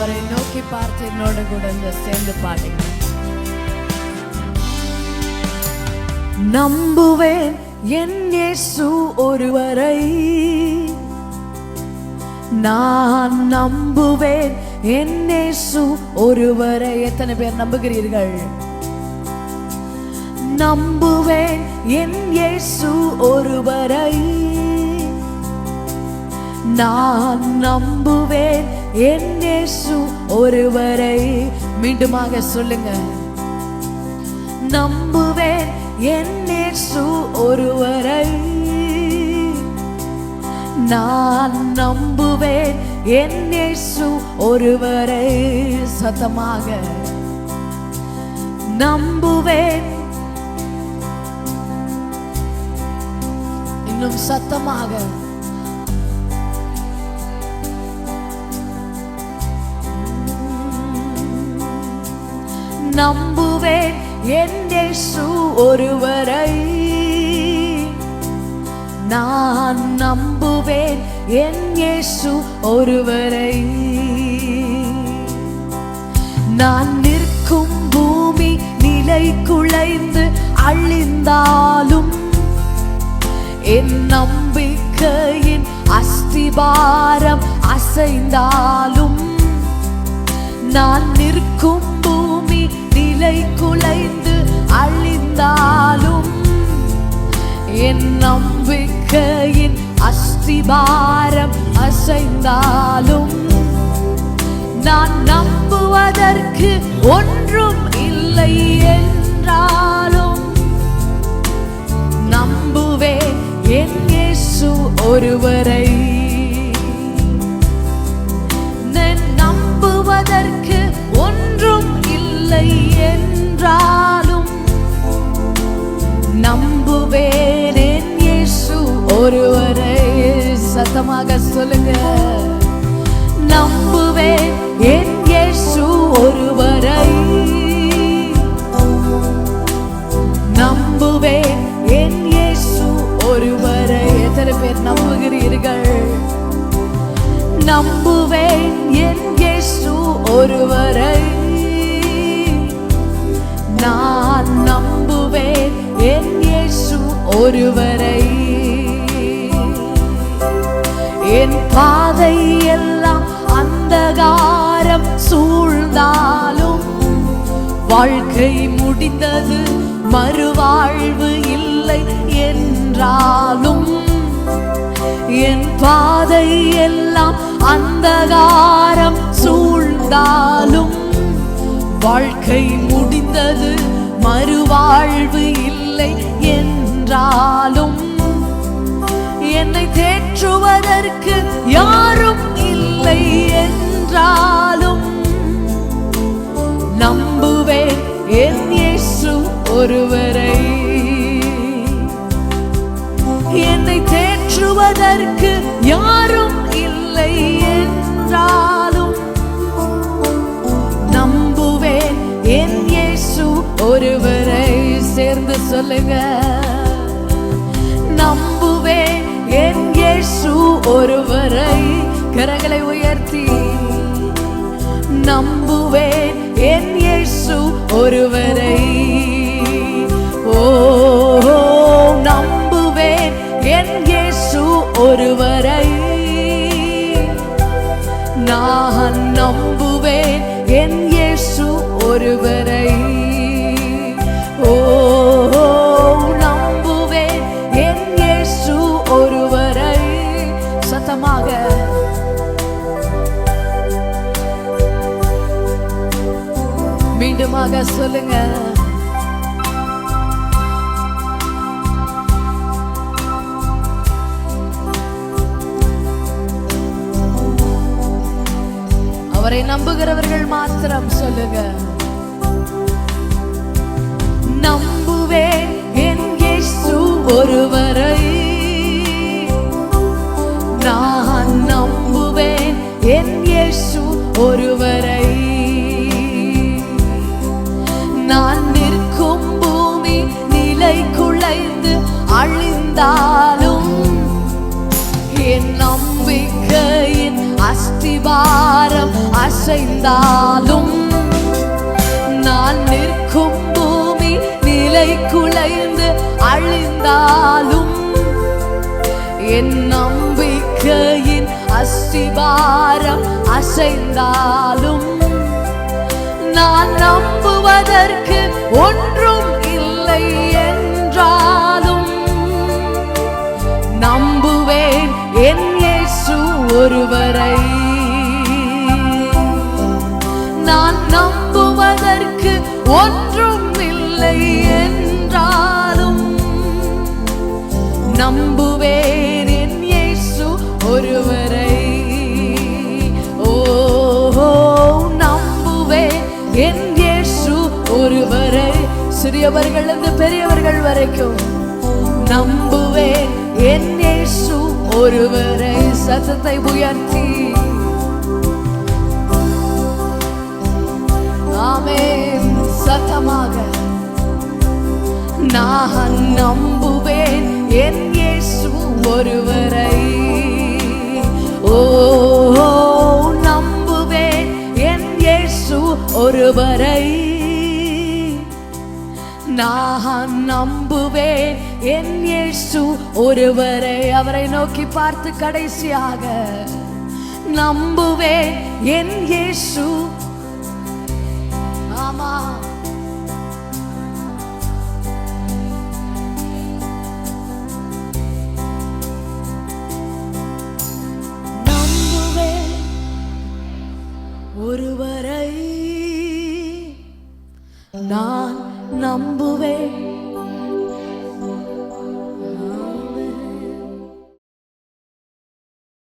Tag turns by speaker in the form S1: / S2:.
S1: அவரை நோக்கி பார்த்து என்னோட கூட இந்த சேர்ந்து பாடுங்க நம்புவேன் என் இயேசு ஒருவரை. நான் நம்புவேன் என் இயேசு ஒருவரை. எத்தனை பேர் நம்புகிறீர்கள்? நம்புவேன் என் இயேசு ஒருவரை. நான் நம்புவேன் என் இயேசு ஒருவரை மீண்டுமாக சொல்லுங்க. நம்புவேன் என் இயேசு ஒருவரை. நான் நம்புவேன் என் இயேசு ஒருவரை சத்தமாக. நம்புவேன். இன்னும் சத்தமாக. நம்புவேன். என் இயேசு ஒருவரை நான் நம்புவேன். என் இயேசு ஒருவரை நான் நிற்கும் பூமி நிலை குலைந்து அழிந்தாலும் என் நம்பிக்கையின் அஸ்திபாரம் அசைந்தாலும் நான் நிற்கும் பூமி நிலை குலைந்து அழிந்தாலும் என் நம்பிக்கையின் அஸ்திபாரம் அசைந்தாலும் நான் நம்புவதற்கு ஒன்றும் இல்லை என்றாலும் நம்புவேன் என் இயேசு ஒருவர். சொல்லுங்க. நம்புவேன் என் இயேசு ஒருவரை. நம்புவேன் என் இயேசு ஒருவரை. எத்தனை பேர் நம்புகிறீர்கள்? நம்புவேன் என் இயேசு ஒருவரை. நான் நம்புவேன் என் இயேசு ஒருவரை. பாதை எல்லாம் அந்தகாரம் சூழ்ந்தாலும் வாழ்க்கை முடிந்தது மறுவாழ்வு இல்லை என்றாலும் என் பாதை எல்லாம் அந்தகாரம் சூழ்ந்தாலும் வாழ்க்கை முடிந்தது மறுவாழ்வு இல்லை என்றாலும் என்னை தேற்றுவதற்கு யாரும் இல்லை என்றாலும் நம்புவேன் என் இயேசு ஒருவரை. என்னை தேற்றுவதற்கு யாரும் இல்லை என்றாலும் நம்புவேன் என் இயேசு ஒருவரை. சேர்ந்து சொல்லுங்க. கரங்களை உயர்த்தி நம்புவேன். என் இயேசு ஒருவரை. மீண்டுமாக சொல்லுங்க. அவரை நம்புகிறவர்கள் மாத்திரம் சொல்லுங்க. நம்புவேன் என் ஒருவரை. நான் நம்புவேன் என் இயேசு ஒருவர். அஸ்திவாரம் அசைந்தாலும் நான் நிற்கும் பூமி நிலை குலைந்து அழிந்தாலும் என் நம்பிக்கையின் அஸ்திவாரம் அசைந்தாலும் நான் நம்புவதற்கு ஒன்றும் இல்லை என்றாலும் நம்புவேன் என் ஒருவரை. நான் நம்புவதற்கு ஒன்றும் இல்லை என்றாலும் நம்புவேன் என் இயேசு ஒருவரை. ஓஹோ நம்புவேன் என் இயேசு ஒருவரை. சிறியவர்கள் இருந்து பெரியவர்கள் வரைக்கும் நம்புவேன் என் இயேசு ஒருவரை. சத்தத்தை உயர்த்தி. ஆமே சத்தமாக. நான் நம்புவேன் என் இயேசு ஒருவரை. ஓ நம்புவேன் என் இயேசு ஒருவரை. நான் நம்புவேன். என் இயேசு ஒருவரை. அவரை நோக்கி பார்த்து கடைசியாக நம்புவேன். என் இயேசு. ஆமா. ஒருவரை. நான் நம்புவேன்.